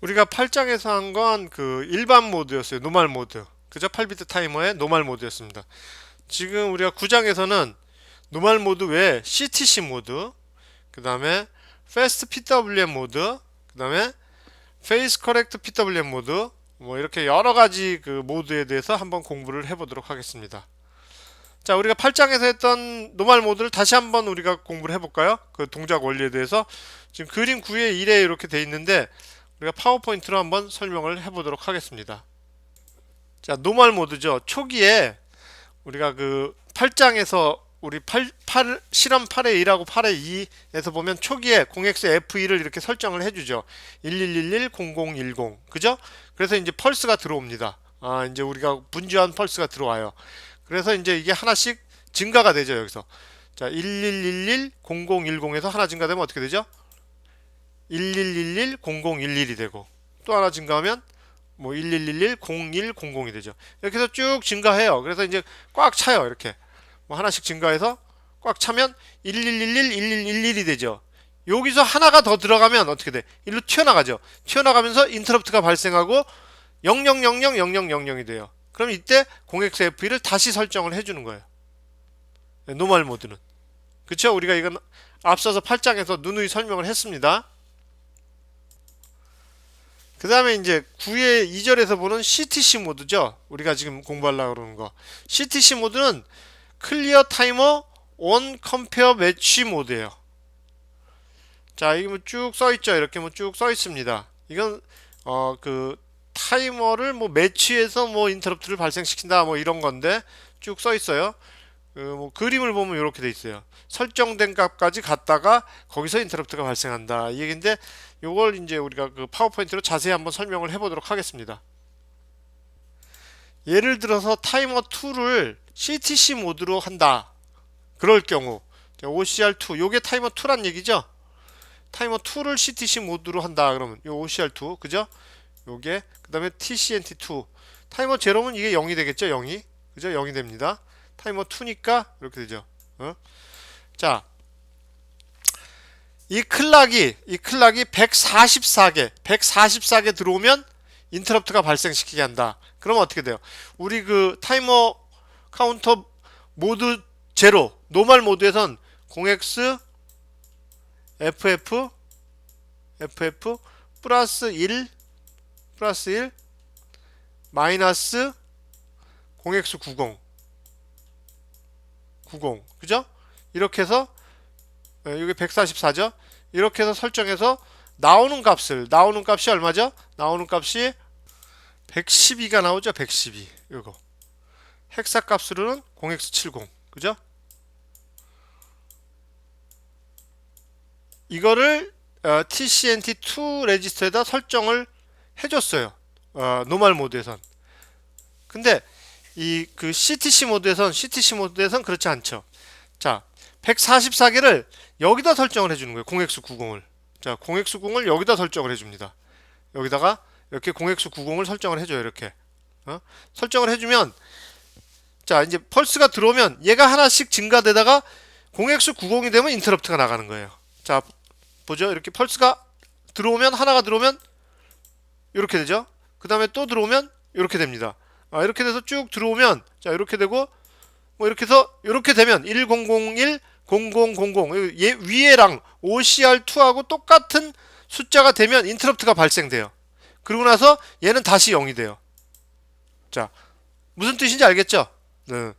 우리가 8장에서 한 건 그 일반 모드였어요. 노말 모드. 그죠? 8비트 타이머의 노말 모드였습니다. 지금 우리가 9장에서는 노말 모드 외에 CTC 모드, 그 다음에 Fast PWM 모드, 그 다음에 Face Correct PWM 모드, 뭐 이렇게 여러 가지 그 모드에 대해서 한번 공부를 해보도록 하겠습니다. 자, 우리가 8장에서 했던 노말 모드를 다시 한번 우리가 공부를 해볼까요? 그 동작 원리에 대해서 지금 그림 9에 1에 이렇게 돼 있는데 우리가 파워포인트로 한번 설명을 해보도록 하겠습니다. 자, 노멀 모드죠. 초기에 우리가 그 8장에서 우리 8, 8 실험 8의 1하고 8의 2에서 보면 초기에 0x f2를 이렇게 설정을 해주죠. 1111 0010 그죠? 그래서 이제 펄스가 들어옵니다. 아 이제 우리가 분주한 펄스가 들어와요. 그래서 이제 이게 하나씩 증가가 되죠 여기서. 자 1111 0010에서 하나 증가되면 어떻게 되죠? 1111 0011이 되고 또 하나 증가하면 뭐 1111 0100이 되죠. 이렇게 해서 쭉 증가해요. 그래서 이제 꽉 차요. 이렇게. 뭐 하나씩 증가해서 꽉 차면 1111 1111이 되죠. 여기서 하나가 더 들어가면 어떻게 돼? 일로 튀어나가죠. 튀어나가면서 인터럽트가 발생하고 00000000이 돼요. 그럼 이때 0xf1을 다시 설정을 해주는 거예요. 노멀 모드는. 그쵸? 우리가 이건 앞서서 8장에서 누누이 설명을 했습니다. 그 다음에 이제 9의 2절에서 보는 CTC 모드죠. 우리가 지금 공부하려고 그러는 거. CTC 모드는 클리어 타이머 온 컴페어 매치 모드예요. 자, 이게 뭐 쭉 써 있죠. 이렇게 뭐 쭉 써 있습니다. 이건 어 그 타이머를 뭐 매치해서 뭐 인터럽트를 발생시킨다 뭐 이런 건데 쭉 써 있어요. 그 뭐 그림을 보면 이렇게 돼 있어요. 설정된 값까지 갔다가 거기서 인터럽트가 발생한다. 이 얘기인데 요걸 이제 우리가 그 파워포인트로 자세히 한번 설명을 해보도록 하겠습니다. 예를 들어서 타이머 2를 CTC 모드로 한다. 그럴 경우 OCR2 요게 타이머 2란 얘기죠. 타이머 2를 CTC 모드로 한다. 그러면 요 OCR2 그죠? 요게 그다음에 TCNT2 타이머 제로면 이게 0이 되겠죠. 0이 그죠? 0이 됩니다. 타이머 2니까 이렇게 되죠. 어? 자, 이 클락이 이 클락이 144개 144개 들어오면 인터럽트가 발생시키게 한다. 그러면 어떻게 돼요? 우리 그 타이머 카운터 모드 제로 노멀 모드에선 0x ff ff 플러스 1 플러스 1 마이너스 0x90 90 그죠? 이렇게 해서 이게 144죠. 이렇게 해서 설정해서 나오는 값을 나오는 값이 얼마죠? 나오는 값이 112가 나오죠. 112 이거 헥사 값으로는 0x70 그죠? 이거를 어, TCNT2 레지스터에다 설정을 해줬어요. 어, 노멀 모드에선. 근데 이 그 CTC 모드에선 CTC 모드에선 그렇지 않죠. 자, 144개를 여기다 설정을 해주는 거예요. 0x90을. 자, 0x90을 여기다 설정을 해줍니다. 여기다가 이렇게 0x90을 설정을 해줘요. 이렇게. 어? 설정을 해주면 자, 이제 펄스가 들어오면 얘가 하나씩 증가되다가 0x90이 되면 인터럽트가 나가는 거예요. 자, 보죠. 이렇게 펄스가 들어오면 하나가 들어오면 이렇게 되죠. 그 다음에 또 들어오면 이렇게 됩니다. 아, 이렇게 돼서 쭉 들어오면 자, 이렇게 되고 뭐 이렇게 해서 이렇게 되면 1001 0000 얘 위에랑 OCR2하고 똑같은 숫자가 되면 인터럽트가 발생돼요. 그리고 나서 얘는 다시 0이 돼요. 자, 무슨 뜻인지 알겠죠? 네.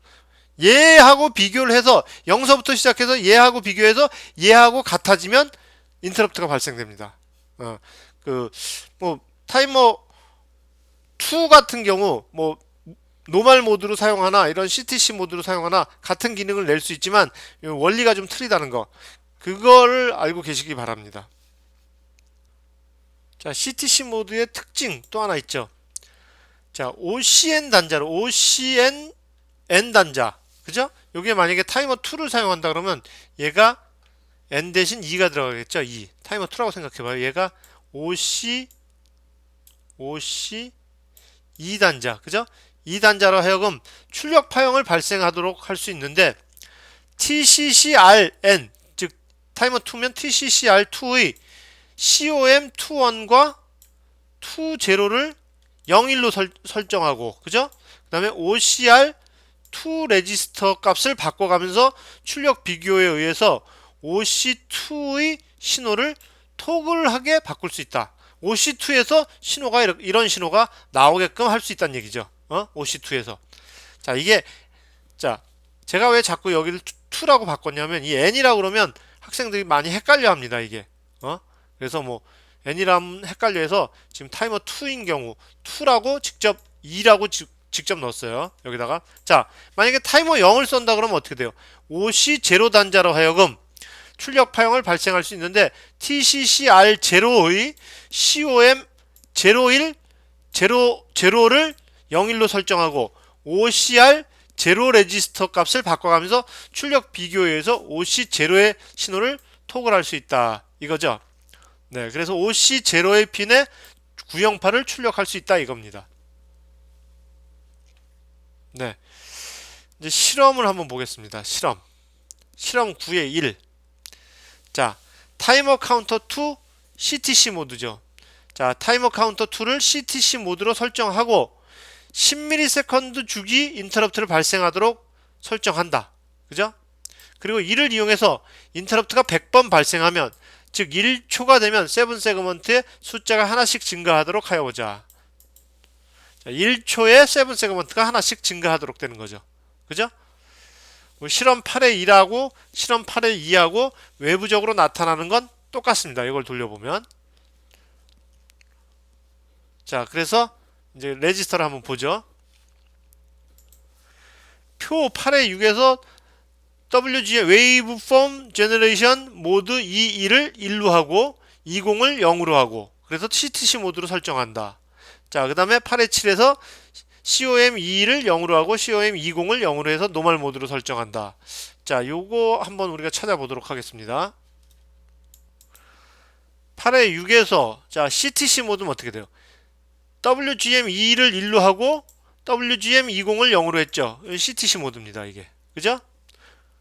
얘하고 비교를 해서 0서부터 시작해서 얘하고 비교해서 얘하고 같아지면 인터럽트가 발생됩니다. 어, 그, 뭐, 타이머 2 같은 경우, 뭐, 노멀 모드로 사용하나 이런 CTC 모드로 사용하나 같은 기능을 낼 수 있지만 원리가 좀 틀리다는 거 그거를 알고 계시기 바랍니다. 자, CTC 모드의 특징 또 하나 있죠. 자, OCN 단자로 OCN N 단자. 그죠? 여기에 만약에 타이머 2를 사용한다 그러면 얘가 N 대신 2가 들어가겠죠. 2. 타이머 2라고 생각해 봐요. 얘가 OC OC 2단자. 그죠? 2단자로 하여금 출력 파형을 발생하도록 할 수 있는데 TCCRN 즉 타이머 2면 TCCR2의 COM21과 20를 01로 설, 설정하고 그죠? 그 다음에 OCR 2 레지스터 값을 바꿔가면서 출력 비교에 의해서 OC2의 신호를 토글하게 바꿀 수 있다. OC2에서 신호가 이런 신호가 나오게끔 할 수 있다는 얘기죠. 어? OC2에서. 자, 이게 자, 제가 왜 자꾸 여기를 2라고 바꿨냐면 이 n이라고 그러면 학생들이 많이 헷갈려 합니다, 이게. 어? 그래서 뭐 n이라면 헷갈려 해서 지금 타이머 2인 경우 2라고 직접 2라고 지- 직접 넣었어요. 여기다가. 자, 만약에 타이머 0을 쏜다 그러면 어떻게 돼요? OC 제로 단자로 하여금 출력 파형을 발생할 수 있는데 TCCR0의 COM 01 제로 제로를 01로 설정하고 OCR 제로 레지스터 값을 바꿔가면서 출력 비교에 의해서 OC 제로의 신호를 토글할 수 있다. 이거죠. 네, 그래서 OC 제로의 핀에 구형파를 출력할 수 있다 이겁니다. 네. 이제 실험을 한번 보겠습니다. 실험. 실험 9의 1. 자, 타이머 카운터 2 CTC 모드죠. 자, 타이머 카운터 2를 CTC 모드로 설정하고 10ms 주기 인터럽트를 발생하도록 설정한다. 그죠? 그리고 이를 이용해서 인터럽트가 100번 발생하면 즉 1초가 되면 세븐 세그먼트의 숫자가 하나씩 증가하도록 하여 보자. 자, 1초에 세븐 세그먼트가 하나씩 증가하도록 되는 거죠. 그죠? 뭐 실험 8의 1하고 실험 8의 2하고 외부적으로 나타나는 건 똑같습니다. 이걸 돌려보면. 자, 그래서 이제 레지스터를 한번 보죠. 표 8의 6에서 WG의 웨이브 폼 제너레이션 모드 22를 1로 하고 20을 0으로 하고 그래서 CTC 모드로 설정한다. 자, 그 다음에 8의 7에서 COM 22를 0으로 하고 COM 20을 0으로 해서 노멀 모드로 설정한다. 자, 요거 한번 우리가 찾아보도록 하겠습니다. 8의 6에서 자, CTC 모드는 어떻게 돼요? WGM 22를 1로 하고 WGM 20을 0으로 했죠. CTC 모드입니다, 이게. 그죠?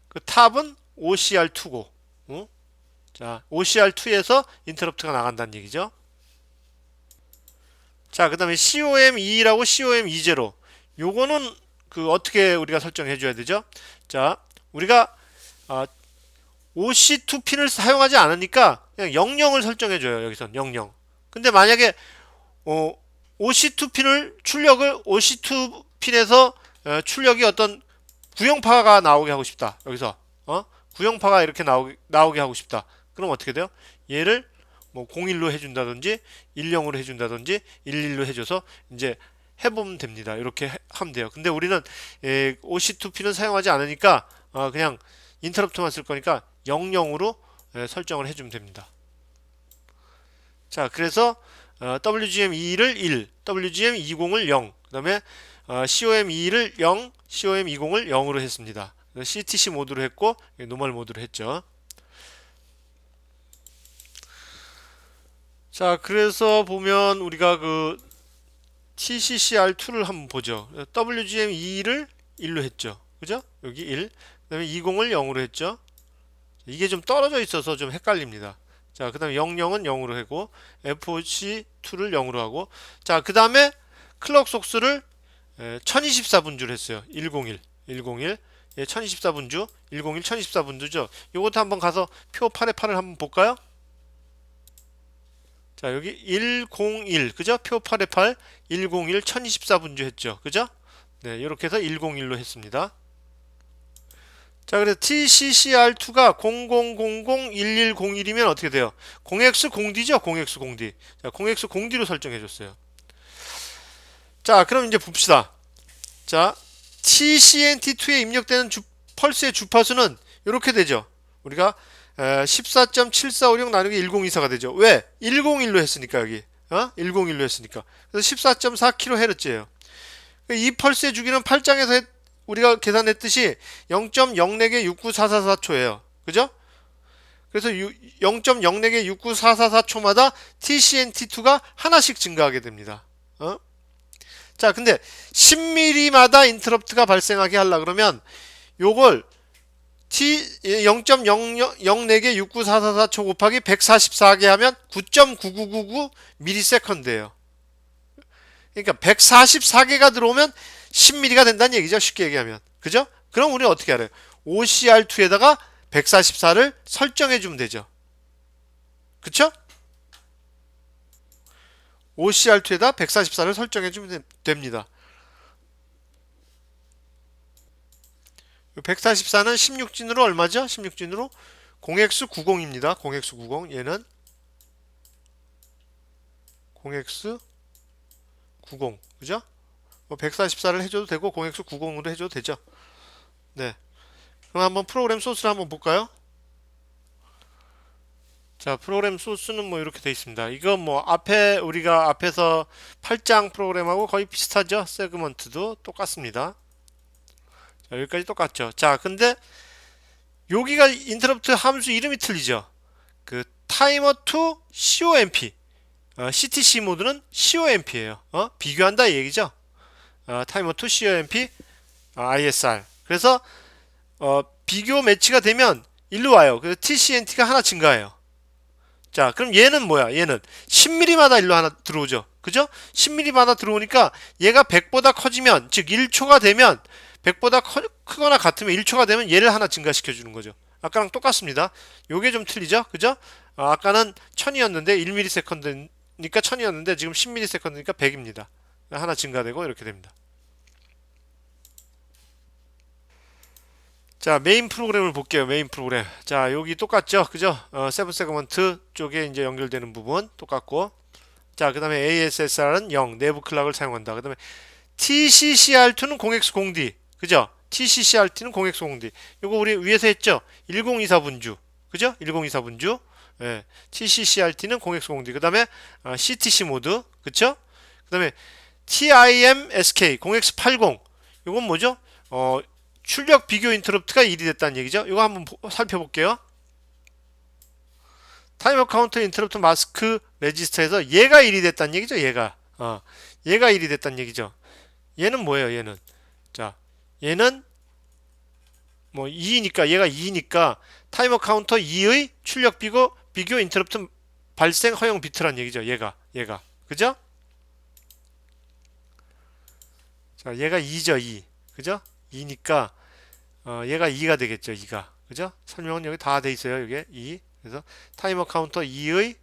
그 탑은 OCR2고. 어? 자, OCR2에서 인터럽트가 나간다는 얘기죠. 자, 그 다음에 COM2라고 COM20. 요거는 그 어떻게 우리가 설정해 줘야 되죠? 자, 우리가 아, OC2 핀을 사용하지 않으니까 그냥 00을 설정해 줘요. 여기선 00. 근데 만약에 어, OC2 핀을 출력을 OC2 핀에서 어, 출력이 어떤 구형파가 나오게 하고 싶다. 여기서 어? 구형파가 이렇게 나오게, 나오게 하고 싶다. 그럼 어떻게 돼요? 얘를 뭐 01로 해준다든지 10으로 해준다든지 11로 해줘서 이제 해보면 됩니다. 이렇게 해- 하면 돼요. 근데 우리는 예, OC2P는 사용하지 않으니까 어, 그냥 인터럽트만 쓸 거니까 00으로 예, 설정을 해주면 됩니다. 자, 그래서 어, WGM2를 1, WGM20을 0, 그 다음에 어, COM2를 0, COM20을 0으로 했습니다. CTC 모드로 했고 노멀 모드로 했죠. 자, 그래서 보면 우리가 그 TCCR2를 한번 보죠. WGM2를 1로 했죠. 그죠? 여기 1. 그 다음에 20을 0으로 했죠. 이게 좀 떨어져 있어서 좀 헷갈립니다. 자, 그 다음에 00은 0으로 하고 FOC2를 0으로 하고 자, 그 다음에 클럭 속수를 1024분주를 했어요. 101, 101, 예, 1024분주, 101, 1024분주죠. 요것도 한번 가서 표 8의 8을 한번 볼까요? 자, 여기 101, 그죠? 표 8의 8, 101, 1024분주 했죠. 그죠? 네, 이렇게 해서 101로 했습니다. 자, 그래서 TCCR2가 00001101이면 어떻게 돼요? 0x0d죠? 0x0d. 자, 0x0d로 설정해 줬어요. 자, 그럼 이제 봅시다. 자, TCNT2에 입력되는 주, 펄스의 주파수는 이렇게 되죠. 우리가 14.7456 나누기 1024가 되죠. 왜? 101로 했으니까 여기. 어? 101로 했으니까. 그래서 14.4kHz예요. 이 펄스의 주기는 8장에서 했, 우리가 계산했듯이 0.04개 69444초예요. 그죠? 그래서 0.04개 69444초마다 TCNT2가 하나씩 증가하게 됩니다. 어? 자, 근데 10mm마다 인터럽트가 발생하게 하려 그러면 요걸 t 0.004개 69444초 곱하기 144개 하면 9.9999 ms예요. 그러니까 144개가 들어오면 10mm가 된다는 얘기죠. 쉽게 얘기하면. 그죠? 그럼 우리는 어떻게 알아요? OCR2에다가 144를 설정해 주면 되죠. 그쵸? OCR2에다 144를 설정해 주면 됩니다. 144는 16진으로 얼마죠? 16진으로 0x 90입니다. 0x 90 얘는 0x 90 그죠? 뭐 144를 해줘도 되고 0x 90으로 해줘도 되죠. 네. 그럼 한번 프로그램 소스를 한번 볼까요? 자, 프로그램 소스는 뭐 이렇게 돼 있습니다. 이거 뭐 앞에 우리가 앞에서 8장 프로그램하고 거의 비슷하죠. 세그먼트도 똑같습니다. 자, 여기까지 똑같죠. 자, 근데 여기가 인터럽트 함수 이름이 틀리죠. 그 타이머 투 COMP 어, CTC 모드는 COMP예요. 어? 비교한다 이 얘기죠. 어, 타이머 투 COMP 어, ISR. 그래서 어, 비교 매치가 되면 일로 와요. 그래서 TCNT가 하나 증가해요. 자, 그럼 얘는 뭐야? 얘는 10mm마다 일로 하나 들어오죠. 그죠? 10mm마다 들어오니까 얘가 100보다 커지면, 즉 1초가 되면 100보다 커, 크거나 같으면 1초가 되면 얘를 하나 증가시켜 주는 거죠. 아까랑 똑같습니다. 요게 좀 틀리죠? 그죠? 어, 아까는 1000이었는데 1ms니까 1000이었는데 지금 10ms니까 100입니다. 하나 증가되고 이렇게 됩니다. 자 메인 프로그램을 볼게요 메인 프로그램 자 여기 똑같죠 그죠 어, 세븐 세그먼트 쪽에 이제 연결되는 부분 똑같고 자 그 다음에 ASSR은 0 내부 클락을 사용한다 그 다음에 TCCR2는 0x0D 그죠 TCCRT는 0x0D 요거 우리 위에서 했죠 1024 분주 그죠 1024 분주 예, TCCRT는 0x0D 그 다음에 어, CTC 모드 그쵸 그 다음에 TIMSK 0x80 요건 뭐죠 어 출력 비교 인터럽트가 1이 됐다는 얘기죠. 이거 한번 살펴볼게요. 타이머 카운터 인터럽트 마스크 레지스터에서 얘가 1이 됐다는 얘기죠. 얘가. 어, 얘가 1이 됐다는 얘기죠. 얘는 뭐예요? 얘는. 자, 얘는 뭐 2니까 얘가 2니까 타이머 카운터 2의 출력 비교 비교 인터럽트 발생 허용 비트란 얘기죠. 얘가. 얘가. 그죠? 자, 얘가 2죠, 2. 그죠? 2니까 어, 얘가 2가 되겠죠. 2가. 그죠? 설명은 여기 다 돼 있어요. 이게 2. 그래서 타이머 카운터 2의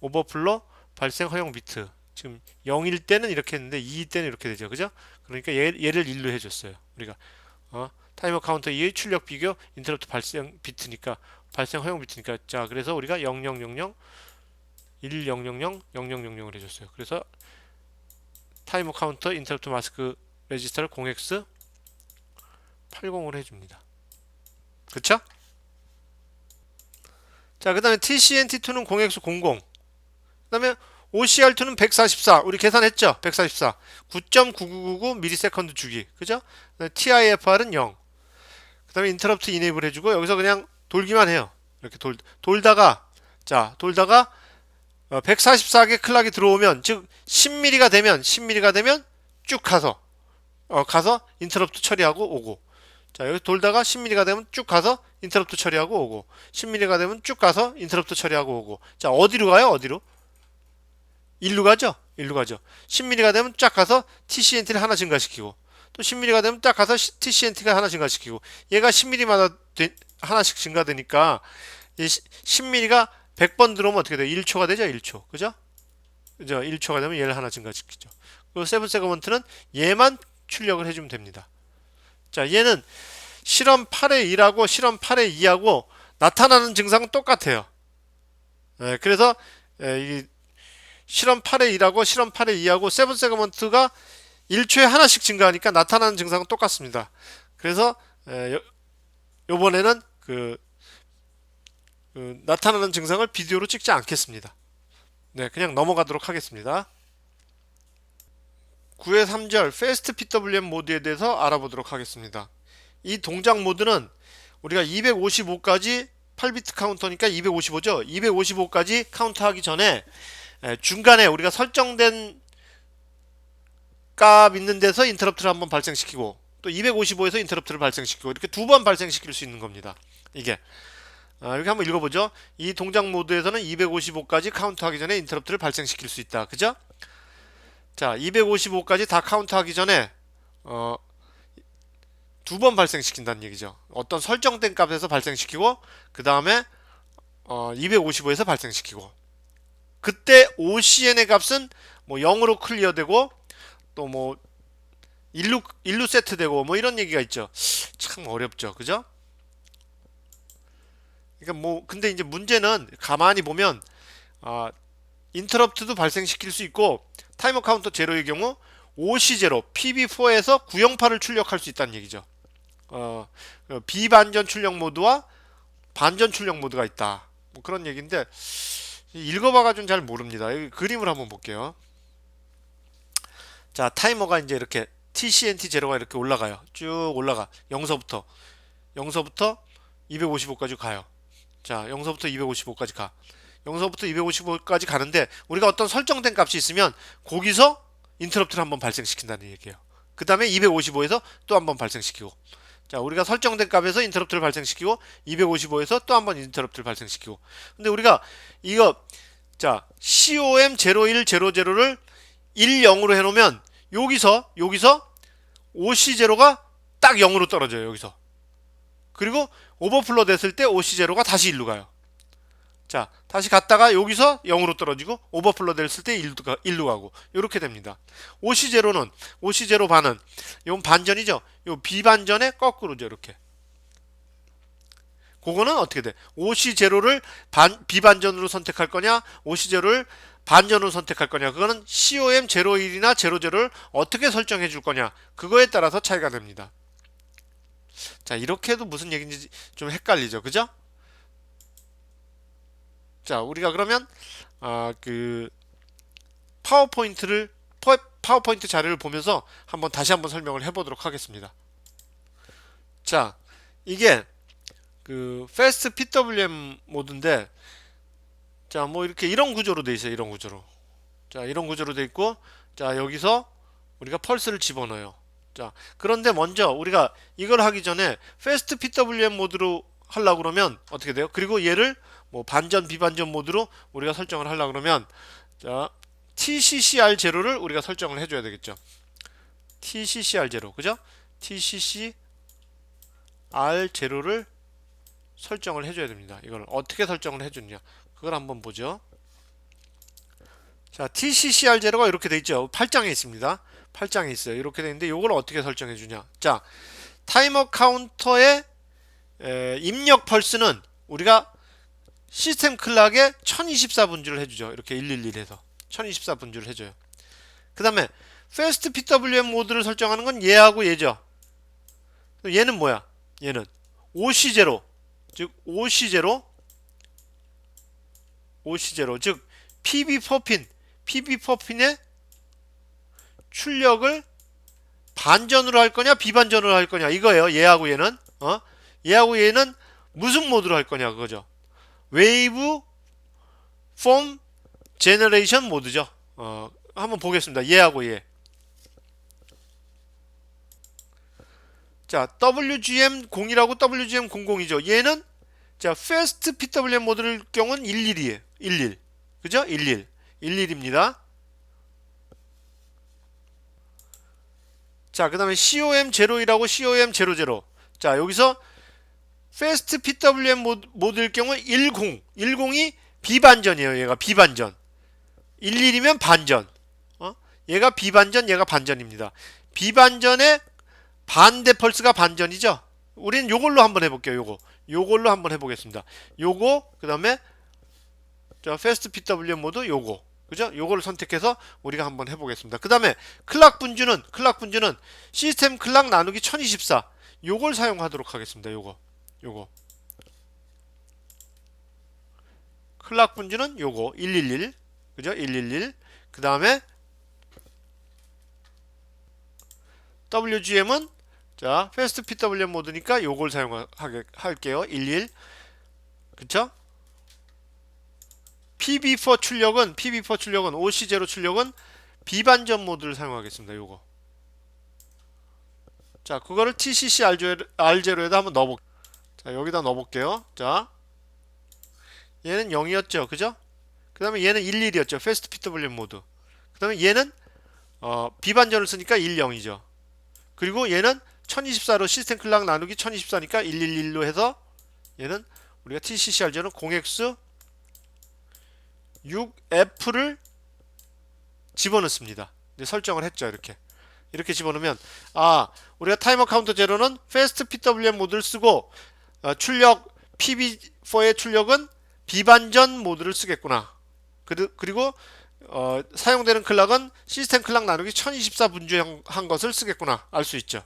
오버플로 발생 허용 비트. 지금 0일 때는 이렇게 했는데 2일 때는 이렇게 되죠. 그죠? 그러니까 얘, 얘를 1로 해줬어요. 우리가. 어, 타이머 카운터 2의 출력 비교 인터럽트 발생 비트니까 발생 허용 비트니까 자 그래서 우리가 0000 1000 0000을 해줬어요. 그래서 타이머 카운터 인터럽트 마스크 레지스터를 0x 80을 해줍니다. 그쵸? 자, 그 다음에 TCNT2는 0x00. 그 다음에 OCR2는 144. 우리 계산했죠? 144. 9.9999ms 주기. 그죠? TIFR은 0. 그 다음에 인터럽트 이네이블 해주고, 여기서 그냥 돌기만 해요. 이렇게 돌, 돌다가, 자, 돌다가, 144개 어, 클락이 들어오면, 즉, 10mm가 되면, 10mm가 되면, 쭉 가서, 어, 가서 인터럽트 처리하고 오고, 자 여기 돌다가 10mm가 되면 쭉 가서 인터럽트 처리하고 오고 10mm가 되면 쭉 가서 인터럽트 처리하고 오고 자 어디로 가요 어디로 일로 가죠? 일로 가죠. 10mm가 되면 쫙 가서 TCNT를 하나 증가시키고 또 10mm가 되면 딱 가서 TCNT가 하나 증가시키고 얘가 10mm마다 되, 하나씩 증가되니까 이 10mm가 100번 들어오면 어떻게 돼요? 1초가 되죠? 1초. 그죠? 그죠? 1초가 되면 얘를 하나 증가시키죠. 그리고 세븐 세그먼트는 얘만 출력을 해주면 됩니다. 자, 얘는 실험 8의 1하고 실험 8의 2하고 나타나는 증상은 똑같아요. 예, 그래서 예, 이 실험 8의 1하고 실험 8의 2하고 세븐 세그먼트가 1초에 하나씩 증가하니까 나타나는 증상은 똑같습니다. 그래서 예, 요, 번에는 그, 그 나타나는 증상을 비디오로 찍지 않겠습니다. 네, 그냥 넘어가도록 하겠습니다. 9의 3절 패스트 PWM 모드에 대해서 알아보도록 하겠습니다. 이 동작 모드는 우리가 255까지 8비트 카운터니까 255죠. 255까지 카운트하기 전에 중간에 우리가 설정된 값 있는 데서 인터럽트를 한번 발생시키고 또 255에서 인터럽트를 발생시키고 이렇게 두 번 발생시킬 수 있는 겁니다. 이게 아, 이렇게 한번 읽어보죠. 이 동작 모드에서는 255까지 카운트하기 전에 인터럽트를 발생시킬 수 있다. 그죠? 자, 255까지 다 카운트하기 전에 어, 두 번 발생시킨다는 얘기죠. 어떤 설정된 값에서 발생시키고 그 다음에 어, 255에서 발생시키고 그때 OCN의 값은 뭐 0으로 클리어되고 또 뭐 일루 일루 세트 되고 뭐 이런 얘기가 있죠. 참 어렵죠, 그죠? 그러니까 뭐 근데 이제 문제는 가만히 보면 아 인터럽트도 발생시킬 수 있고 타이머 카운터 제로의 경우 OC 제로 PB4에서 908을 출력할 수 있다는 얘기죠. 어, 비반전 출력 모드와 반전 출력 모드가 있다. 뭐 그런 얘기인데 읽어봐가지고는 잘 모릅니다. 여기 그림을 한번 볼게요. 자 타이머가 이제 이렇게 TCNT 제로가 이렇게 올라가요. 쭉 올라가 0서부터 0서부터 255까지 가요. 자 0서부터 255까지 가. 0서부터 255까지 가는데 우리가 어떤 설정된 값이 있으면 거기서 인터럽트를 한번 발생시킨다는 얘기예요. 그 다음에 255에서 또 한번 발생시키고 자 우리가 설정된 값에서 인터럽트를 발생시키고 255에서 또 한 번 인터럽트를 발생시키고. 근데 우리가 이거 자 COM 0100를 10으로 해놓으면 여기서 여기서 OC0가 딱 0으로 떨어져요 여기서. 그리고 오버플로 됐을 때 OC0가 다시 1로 가요 자 다시 갔다가 여기서 0으로 떨어지고 오버플로 됐을 때 1로, 가, 1로 가고. 이렇게 됩니다. OC0는 OC0 반은 이건 반전이죠? 요 비반전의 거꾸로죠 이렇게. 그거는 어떻게 돼? OC0를 반, 비반전으로 선택할 거냐? OC0를 반전으로 선택할 거냐? 그거는 COM 01이나 00를 어떻게 설정해 줄 거냐? 그거에 따라서 차이가 됩니다. 자 이렇게 해도 무슨 얘기인지 좀 헷갈리죠. 그죠 자 우리가 그러면 아 그 파워포인트를 파워포인트 자료를 보면서 한번 다시 한번 설명을 해보도록 하겠습니다 자 이게 그 패스트 PWM 모드인데 자, 뭐 이렇게 이런 구조로 돼 있어요. 이런 구조로. 자, 이런 구조로 돼 있고 자, 여기서 우리가 펄스를 집어넣어요. 자, 그런데 먼저 우리가 이걸 하기 전에 패스트 PWM 모드로 하려고 그러면 어떻게 돼요? 그리고 얘를 뭐 반전 비반전 모드로 우리가 설정을 하려고 그러면 자, TCCR 제로를 우리가 설정을 해 줘야 되겠죠. TCCR 제로. 그죠? TCCR 제로를 설정을 해 줘야 됩니다. 이걸 어떻게 설정을 해 주느냐. 그걸 한번 보죠. 자, TCCR0가 이렇게 돼 있죠. 8장에 있습니다. 8장에 있어요. 이렇게 돼 있는데 이걸 어떻게 설정해 주냐. 자, 타이머 카운터의 에, 입력 펄스는 우리가 시스템 클락에 1024 분주를 해주죠. 이렇게 111에서. 1024 분주를 해줘요. 그 다음에 패스트 PWM 모드를 설정하는 건 얘하고 얘죠. 얘는 뭐야? 얘는 OC0 즉 OC0 OC0 즉 PB4핀. PB4핀의 출력을 반전으로 할 거냐 비반전으로 할 거냐. 이거예요. 얘하고 얘는. 어? 얘하고 얘는 무슨 모드로 할 거냐 그거죠 웨이브 폼 제너레이션 모드죠 어 한번 보겠습니다 얘하고 얘 자, WGM 0이라고 WGM 00이죠. 얘는 자, 패스트 PWM 모드를 경우는 11이에요. 11. 그죠? 11. 11입니다. 자, 그 다음에 COM02라고 COM00. 자, 여기서 패스트 PWM 모드일 경우 10. 10이 비반전이에요. 얘가 비반전. 11이면 반전. 어? 얘가 비반전, 얘가 반전입니다. 비반전의 반대 펄스가 반전이죠. 우리는 요걸로 한번 해볼게요. 요거. 요걸로 한번 해보겠습니다. 요거 그 다음에 자 패스트 PWM 모드 요거 그죠? 요거를 선택해서 우리가 한번 해보겠습니다. 그 다음에 클락 분주는 클락 분주는 시스템 클락 나누기 1024 요걸 사용하도록 하겠습니다. 요거 요거 클락 분주는 요거 111 그죠? 111 그 다음에 WGM은 자 패스트 PWM 모드니까 요걸 사용하게 할게요. 11 그쵸? PB4 출력은 PB4 출력은 OC0 출력은 비반전 모드를 사용하겠습니다. 요거. 자, 그거를 TCC R0에다 한번 넣어볼. 자, 여기다 넣어볼게요. 자, 얘는 0이었죠, 그죠? 그 다음에 얘는 11이었죠. 패스트 PWM 모드. 그 다음에 얘는 어, 비반전을 쓰니까 1, 0이죠. 그리고 얘는 1024로 시스템 클락 나누기 1024니까 111로 해서 얘는 우리가 TCCR제는 0x 6F를 집어넣습니다. 이제 설정을 했죠. 이렇게. 이렇게 집어넣으면 아 우리가 타이머 카운터 제로는 패스트 PWM 모드를 쓰고 어, 출력 PB4의 출력은 비반전 모드를 쓰겠구나. 그- 그리고 어, 사용되는 클락은 시스템 클락 나누기 1024 분주한 것을 쓰겠구나 알 수 있죠.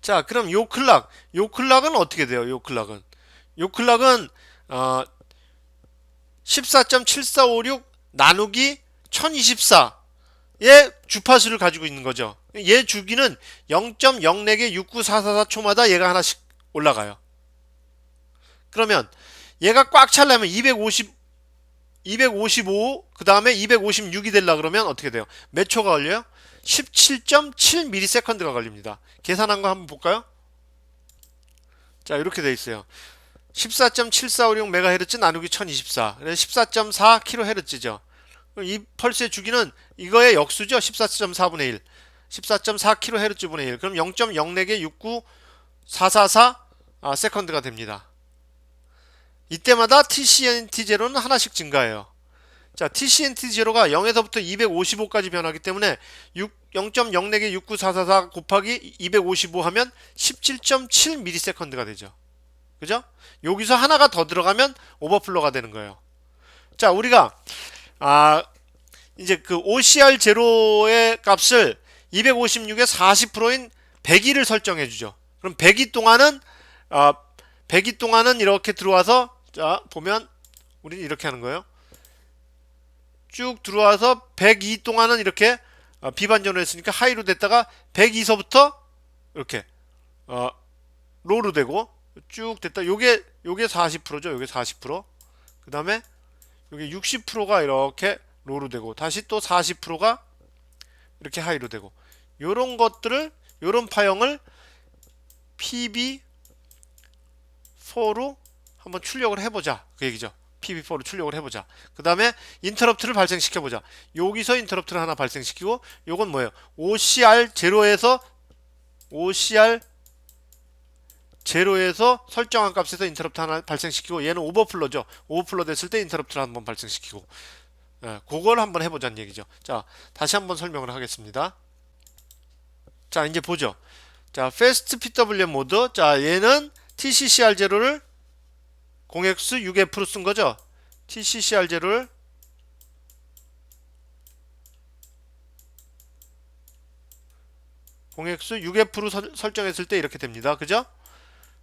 자, 그럼 요 클락, 요 클락은 어떻게 돼요? 요 클락은 요 클락은 어, 14.7456 나누기 1024 의 주파수를 가지고 있는 거죠. 얘 주기는 0.04개 69444초마다 얘가 하나씩 올라가요. 그러면 얘가 꽉 차려면 250 255, 그 다음에 256이 되려 그러면 어떻게 돼요? 몇 초가 걸려요? 17.7ms가 걸립니다. 계산한 거 한번 볼까요? 자, 이렇게 돼 있어요. 14.7456MHz 나누기 1024. 그래서 14.4kHz죠. 이 펄스의 주기는 이거의 역수죠. 14.4분의 1. 14.4kHz분의 1. 그럼 0.04개 69444 아, 세컨드가 됩니다. 이때마다 TCNT0는 하나씩 증가해요. 자, TCNT0가 0에서부터 255까지 변하기 때문에 0.04개 69444 곱하기 255 하면 17.7ms가 되죠. 그죠? 여기서 하나가 더 들어가면 오버플로가 되는 거예요. 자, 우리가 아 이제 그 OCR 제로의 값을 256의 40%인 100일을 설정해 주죠. 그럼 100일 동안은 아 100일 동안은 이렇게 들어와서 자, 보면 우리는 이렇게 하는 거예요. 쭉 들어와서 102 동안은 이렇게 어, 비반전을 했으니까 하이로 됐다가 102서부터 이렇게 어, 로로 되고 쭉 됐다. 요게 요게 40%죠. 요게 40%. 그다음에 요게 60%가 이렇게 로로 되고 다시 또 40%가 이렇게 하이로 되고 요런 것들을 요런 파형을 PB4로 한번 출력을 해보자 그 얘기죠. PB4로 출력을 해보자. 그 다음에 인터럽트를 발생시켜보자. 여기서 인터럽트를 하나 발생시키고 요건 뭐예요? OCR 제로에서 OCR 제로에서 설정한 값에서 인터럽트 하나 발생시키고 얘는 오버플로죠. 오버플로 됐을 때 인터럽트를 한번 발생시키고 예, 그걸 한번 해보자는 얘기죠. 자, 다시 한번 설명을 하겠습니다. 자, 이제 보죠. 자, 패스트 PWM 모드. 자, 얘는 TCCR 제로를 0x 6F로 쓴 거죠. TCCR 제로를 (0x 6F로 설, 설정했을 때 이렇게 됩니다. 그죠?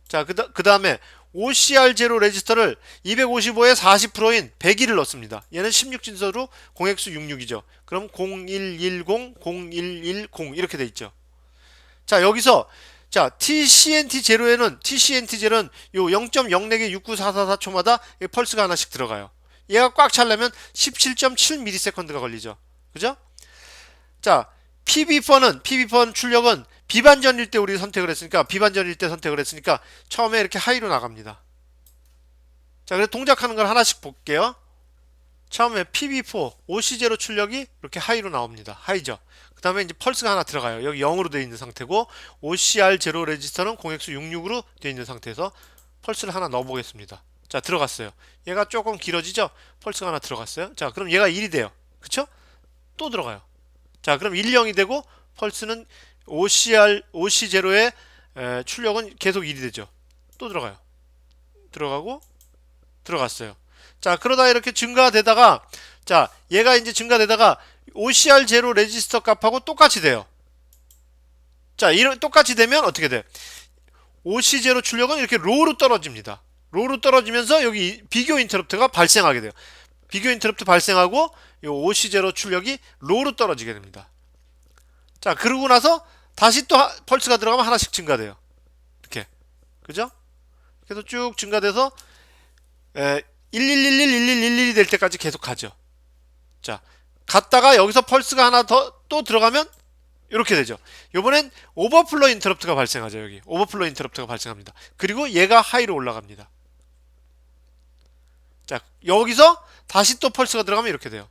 자, 그, 그 다음에 OCR0 레지스터를 255에 40%인 101을 넣습니다. 얘는 16진서로 0x66이죠. 그럼 0110, 0110 이렇게 돼 있죠. 자, 여기서 자, TCNT0에는 TCNT0는 요 0.04개 69444초마다 펄스가 하나씩 들어가요. 얘가 꽉 차려면 17.7ms가 걸리죠. 그죠? 자, PB4는 PB4 출력은 비반전일 때 우리 선택을 했으니까 비반전일 때 선택을 했으니까 처음에 이렇게 하이로 나갑니다. 자, 그래서 동작하는 걸 하나씩 볼게요. 처음에 PB4 OC0 출력이 이렇게 하이로 나옵니다. 하이죠. 그 다음에 이제 펄스가 하나 들어가요. 여기 0으로 되어 있는 상태고 OCR0 레지스터는 0x66으로 되어 있는 상태에서 펄스를 하나 넣어 보겠습니다. 자, 들어갔어요. 얘가 조금 길어지죠? 펄스가 하나 들어갔어요. 자, 그럼 얘가 1이 돼요. 그쵸? 또 들어가요. 자, 그럼 1, 0이 되고 펄스는 OCR, OC0의 출력은 계속 1이 되죠. 또 들어가요. 들어가고 들어갔어요. 자, 그러다 이렇게 증가되다가 자, 얘가 이제 증가되다가 OCR0 레지스터 값하고 똑같이 돼요. 자, 이런 똑같이 되면 어떻게 돼? OC0 출력은 이렇게 로우로 떨어집니다. 로우로 떨어지면서 여기 비교 인터럽트가 발생하게 돼요. 비교 인터럽트 발생하고 이 OC0 출력이 로우로 떨어지게 됩니다. 자, 그러고 나서 다시 또 하, 펄스가 들어가면 하나씩 증가돼요. 이렇게. 그죠? 그래서 쭉 증가돼서 에, 11111111이 될 때까지 계속 가죠. 자, 갔다가 여기서 펄스가 하나 더 또 들어가면 이렇게 되죠. 이번엔 오버플로 인터럽트가 발생하죠. 여기 오버플로 인터럽트가 발생합니다. 그리고 얘가 하이로 올라갑니다. 자, 여기서 다시 또 펄스가 들어가면 이렇게 돼요.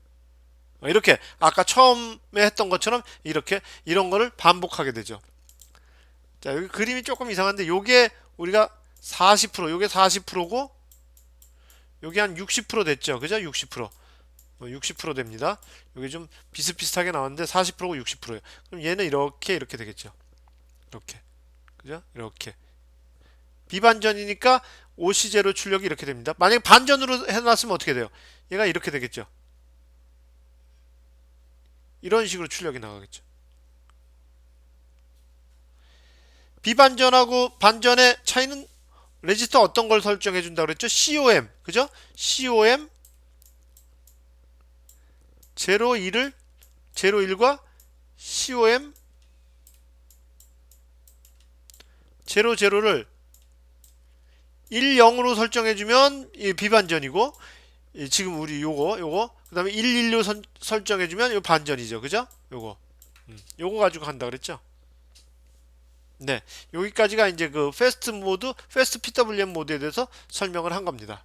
어, 이렇게 아까 처음에 했던 것처럼 이렇게 이런 거를 반복하게 되죠. 자, 여기 그림이 조금 이상한데 요게 우리가 40% 요게 40%고 요게 한 60% 됐죠. 그죠? 60%. 뭐60% 됩니다. 요게 좀 비슷비슷하게 나왔는데 40%고 60%예요. 그럼 얘는 이렇게 이렇게 되겠죠. 이렇게. 그죠? 이렇게. 비반전이니까 오시제로 출력이 이렇게 됩니다. 만약에 반전으로 해 놨으면 어떻게 돼요? 얘가 이렇게 되겠죠. 이런 식으로 출력이 나가겠죠. 비반전하고 반전의 차이는 레지스터 어떤 걸 설정해 준다 그랬죠? COM. 그죠? COM 01을 01과 COM 00를 1, 0으로 설정해 주면 이 비반전이고 이 지금 우리 요거 요거 그 다음에 1, 1로 설정해 주면 요 반전이죠. 그죠? 요거. 음, 요거 가지고 한다 그랬죠? 네. 여기까지가 이제 그 패스트 모드, 패스트 PWM 모드에 대해서 설명을 한 겁니다.